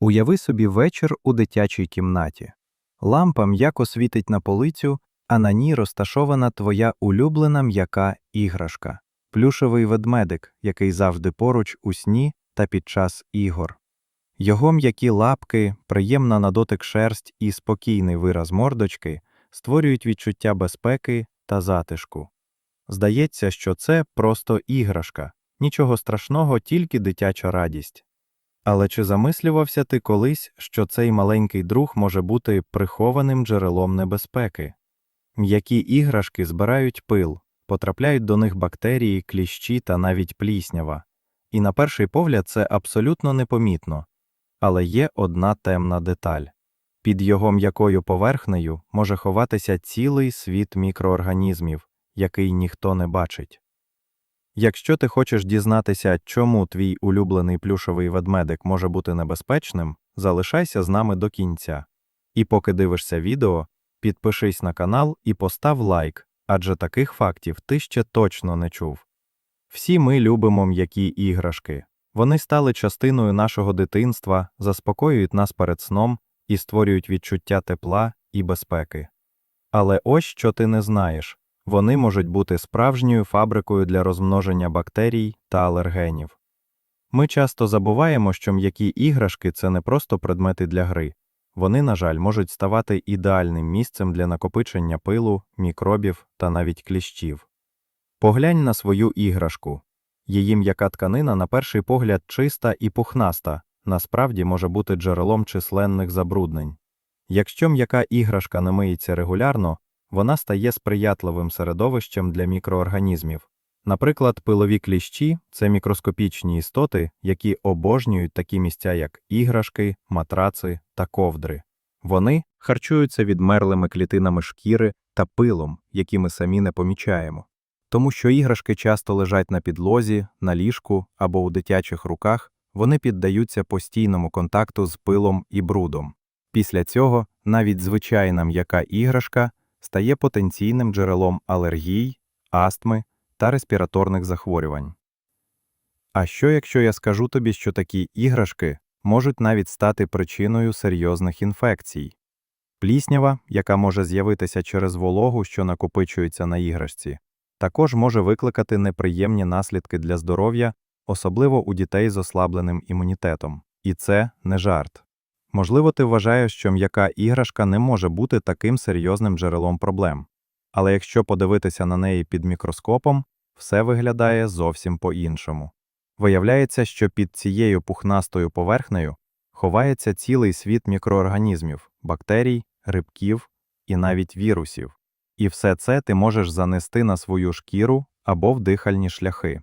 Уяви собі вечір у дитячій кімнаті. Лампа м'яко світить на полицю, а на ній розташована твоя улюблена м'яка іграшка плюшевий ведмедик, який завжди поруч у сні та під час ігор. Його м'які лапки, приємна на дотик шерсть і спокійний вираз мордочки створюють відчуття безпеки та затишку. Здається, що це просто іграшка, нічого страшного, тільки дитяча радість. Але чи замислювався ти колись, що цей маленький друг може бути прихованим джерелом небезпеки? М'які іграшки збирають пил, потрапляють до них бактерії, кліщі та навіть пліснява. І на перший погляд це абсолютно непомітно. Але є одна темна деталь. Під його м'якою поверхнею може ховатися цілий світ мікроорганізмів, який ніхто не бачить. Якщо ти хочеш дізнатися, чому твій улюблений плюшовий ведмедик може бути небезпечним, залишайся з нами до кінця. І поки дивишся відео, підпишись на канал і постав лайк, адже таких фактів ти ще точно не чув. Всі ми любимо м'які іграшки. Вони стали частиною нашого дитинства, заспокоюють нас перед сном і створюють відчуття тепла і безпеки. Але ось що ти не знаєш вони можуть бути справжньою фабрикою для розмноження бактерій та алергенів. Ми часто забуваємо, що м'які іграшки це не просто предмети для гри, вони, на жаль, можуть ставати ідеальним місцем для накопичення пилу, мікробів та навіть кліщів. Поглянь на свою іграшку. Її м'яка тканина, на перший погляд, чиста і пухнаста, насправді може бути джерелом численних забруднень. Якщо м'яка іграшка не миється регулярно, вона стає сприятливим середовищем для мікроорганізмів. Наприклад, пилові кліщі це мікроскопічні істоти, які обожнюють такі місця, як іграшки, матраци та ковдри. Вони харчуються відмерлими клітинами шкіри та пилом, які ми самі не помічаємо. Тому що іграшки часто лежать на підлозі, на ліжку або у дитячих руках, вони піддаються постійному контакту з пилом і брудом. Після цього навіть звичайна м'яка іграшка стає потенційним джерелом алергій, астми та респіраторних захворювань. А що якщо я скажу тобі, що такі іграшки можуть навіть стати причиною серйозних інфекцій? Пліснява, яка може з'явитися через вологу, що накопичується на іграшці, також може викликати неприємні наслідки для здоров'я, особливо у дітей з ослабленим імунітетом. І це не жарт. Можливо, ти вважаєш, що м'яка іграшка не може бути таким серйозним джерелом проблем. Але якщо подивитися на неї під мікроскопом, все виглядає зовсім по-іншому. Виявляється, що під цією пухнастою поверхнею ховається цілий світ мікроорганізмів, бактерій, грибків і навіть вірусів. І все це ти можеш занести на свою шкіру або в дихальні шляхи.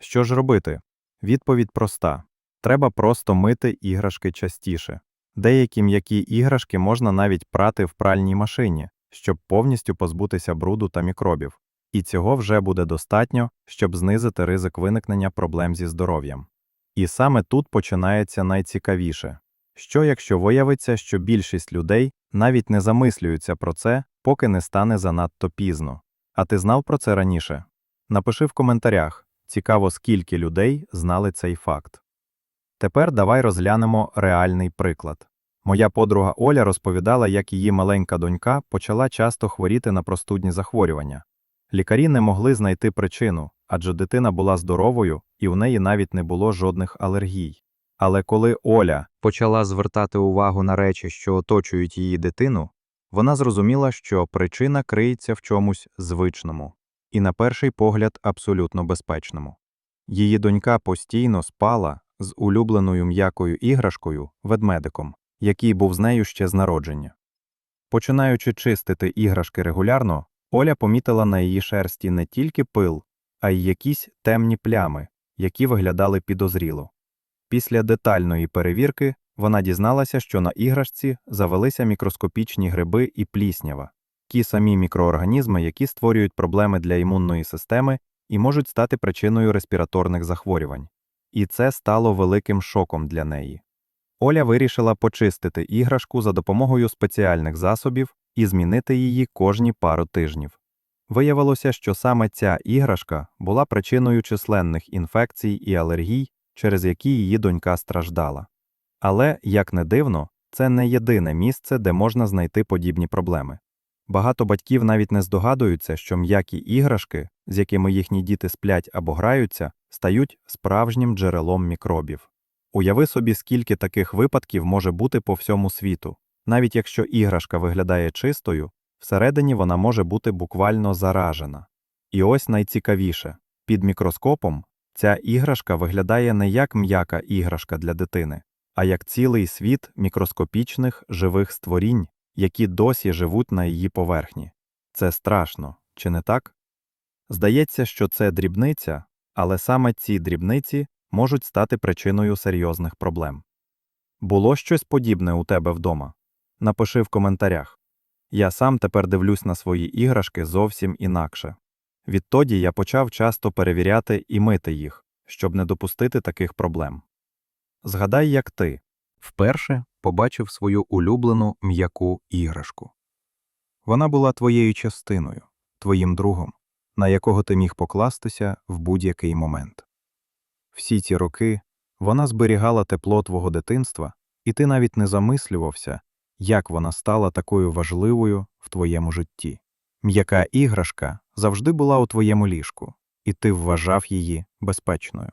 Що ж робити? Відповідь проста треба просто мити іграшки частіше. Деякі м'які іграшки можна навіть прати в пральній машині, щоб повністю позбутися бруду та мікробів. І цього вже буде достатньо, щоб знизити ризик виникнення проблем зі здоров'ям. І саме тут починається найцікавіше що якщо виявиться, що більшість людей навіть не замислюються про це, поки не стане занадто пізно. А ти знав про це раніше? Напиши в коментарях цікаво, скільки людей знали цей факт. Тепер давай розглянемо реальний приклад. Моя подруга Оля розповідала, як її маленька донька почала часто хворіти на простудні захворювання. Лікарі не могли знайти причину, адже дитина була здоровою і у неї навіть не було жодних алергій. Але коли Оля почала звертати увагу на речі, що оточують її дитину, вона зрозуміла, що причина криється в чомусь звичному і, на перший погляд, абсолютно безпечному. Її донька постійно спала з улюбленою м'якою іграшкою ведмедиком, який був з нею ще з народження. Починаючи чистити іграшки регулярно, Оля помітила на її шерсті не тільки пил, а й якісь темні плями, які виглядали підозріло. Після детальної перевірки вона дізналася, що на іграшці завелися мікроскопічні гриби і пліснява, ті самі мікроорганізми, які створюють проблеми для імунної системи і можуть стати причиною респіраторних захворювань. І це стало великим шоком для неї. Оля вирішила почистити іграшку за допомогою спеціальних засобів і змінити її кожні пару тижнів. Виявилося, що саме ця іграшка була причиною численних інфекцій і алергій, через які її донька страждала. Але, як не дивно, це не єдине місце, де можна знайти подібні проблеми. Багато батьків навіть не здогадуються, що м'які іграшки, з якими їхні діти сплять або граються, стають справжнім джерелом мікробів. Уяви собі, скільки таких випадків може бути по всьому світу. Навіть якщо іграшка виглядає чистою, всередині вона може бути буквально заражена. І ось найцікавіше під мікроскопом ця іграшка виглядає не як м'яка іграшка для дитини, а як цілий світ мікроскопічних живих створінь, які досі живуть на її поверхні. Це страшно, чи не так? Здається, що це дрібниця, але саме ці дрібниці можуть стати причиною серйозних проблем. Було щось подібне у тебе вдома? Напиши в коментарях. Я сам тепер дивлюсь на свої іграшки зовсім інакше. Відтоді я почав часто перевіряти і мити їх, щоб не допустити таких проблем. Згадай, як ти вперше побачив свою улюблену м'яку іграшку. Вона була твоєю частиною, твоїм другом, на якого ти міг покластися в будь-який момент. Всі ці роки вона зберігала тепло твого дитинства, і ти навіть не замислювався, як вона стала такою важливою в твоєму житті. М'яка іграшка завжди була у твоєму ліжку, і ти вважав її безпечною.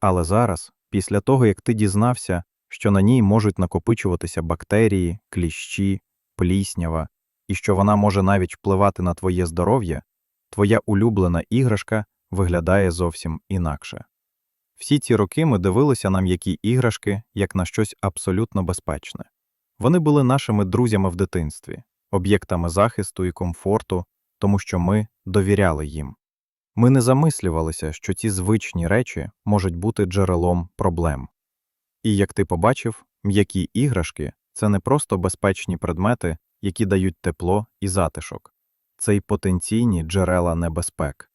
Але зараз, після того як ти дізнався, що на ній можуть накопичуватися бактерії, кліщі, пліснява, і що вона може навіть впливати на твоє здоров'я, твоя улюблена іграшка виглядає зовсім інакше. Всі ці роки ми дивилися на м'які іграшки як на щось абсолютно безпечне. Вони були нашими друзями в дитинстві, об'єктами захисту і комфорту, тому що ми довіряли їм. Ми не замислювалися, що ці звичні речі можуть бути джерелом проблем. І як ти побачив, м'які іграшки це не просто безпечні предмети, які дають тепло і затишок, це й потенційні джерела небезпек.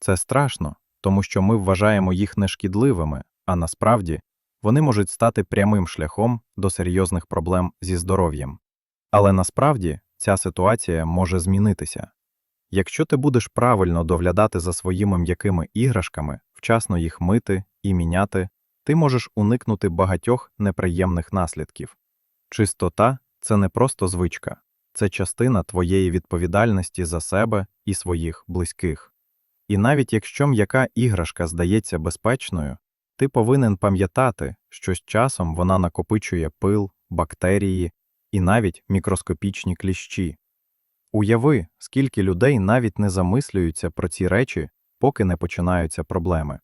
Це страшно, тому що ми вважаємо їх нешкідливими, а насправді вони можуть стати прямим шляхом до серйозних проблем зі здоров'ям. Але насправді ця ситуація може змінитися. Якщо ти будеш правильно доглядати за своїми м'якими іграшками, вчасно їх мити і міняти, ти можеш уникнути багатьох неприємних наслідків. Чистота це не просто звичка, це частина твоєї відповідальності за себе і своїх близьких. І навіть якщо м'яка іграшка здається безпечною, ти повинен пам'ятати, що з часом вона накопичує пил, бактерії і навіть мікроскопічні кліщі. Уяви, скільки людей навіть не замислюються про ці речі, поки не починаються проблеми.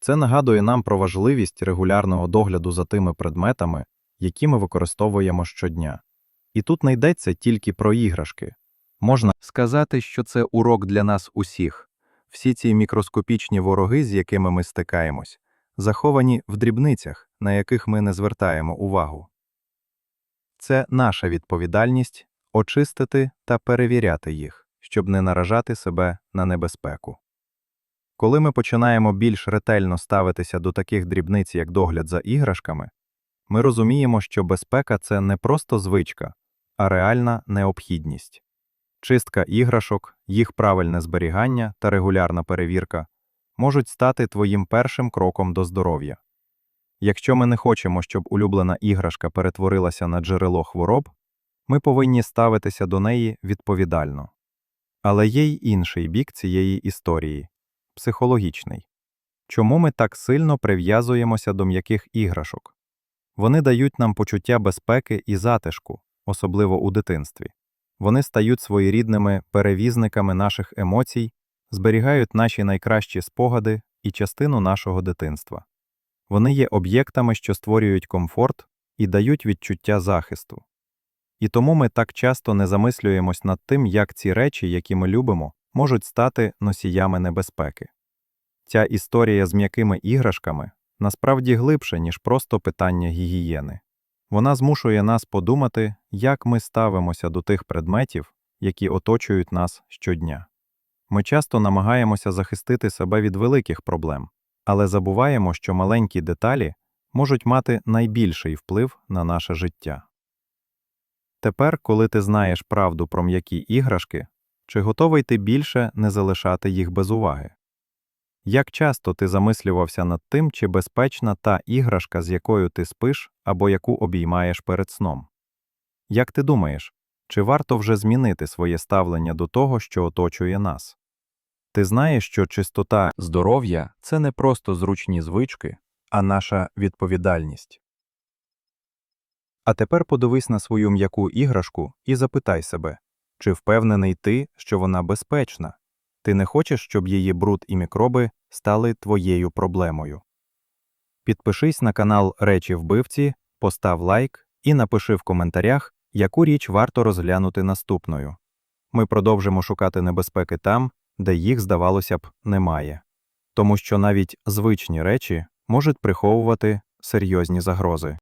Це нагадує нам про важливість регулярного догляду за тими предметами, які ми використовуємо щодня. І тут не йдеться тільки про іграшки. Можна сказати, що це урок для нас усіх. Всі ці мікроскопічні вороги, з якими ми стикаємось, заховані в дрібницях, на яких ми не звертаємо увагу. Це наша відповідальність очистити та перевіряти їх, щоб не наражати себе на небезпеку. Коли ми починаємо більш ретельно ставитися до таких дрібниць, як догляд за іграшками, ми розуміємо, що безпека це не просто звичка, а реальна необхідність. Чистка іграшок, їх правильне зберігання та регулярна перевірка можуть стати твоїм першим кроком до здоров'я. Якщо ми не хочемо, щоб улюблена іграшка перетворилася на джерело хвороб, ми повинні ставитися до неї відповідально. Але є й інший бік цієї історії психологічний. Чому ми так сильно прив'язуємося до м'яких іграшок? Вони дають нам почуття безпеки і затишку, особливо у дитинстві. Вони стають своєрідними перевізниками наших емоцій, зберігають наші найкращі спогади і частину нашого дитинства. Вони є об'єктами, що створюють комфорт і дають відчуття захисту. І тому ми так часто не замислюємось над тим, як ці речі, які ми любимо, можуть стати носіями небезпеки. Ця історія з м'якими іграшками насправді глибше, ніж просто питання гігієни. Вона змушує нас подумати, як ми ставимося до тих предметів, які оточують нас щодня. Ми часто намагаємося захистити себе від великих проблем, але забуваємо, що маленькі деталі можуть мати найбільший вплив на наше життя. Тепер, коли ти знаєш правду про м'які іграшки, чи готовий ти більше не залишати їх без уваги? Як часто ти замислювався над тим, чи безпечна та іграшка, з якою ти спиш або яку обіймаєш перед сном? Як ти думаєш, чи варто вже змінити своє ставлення до того, що оточує нас? Ти знаєш, що чистота здоров'я це не просто зручні звички, а наша відповідальність. А тепер подивись на свою м'яку іграшку і запитай себе, чи впевнений ти, що вона безпечна? Ти не хочеш, щоб її бруд і мікроби стали твоєю проблемою. Підпишись на канал Речі вбивці, постав лайк і напиши в коментарях, яку річ варто розглянути наступною. Ми продовжимо шукати небезпеки там, де їх, здавалося б, немає. Тому що навіть звичні речі можуть приховувати серйозні загрози.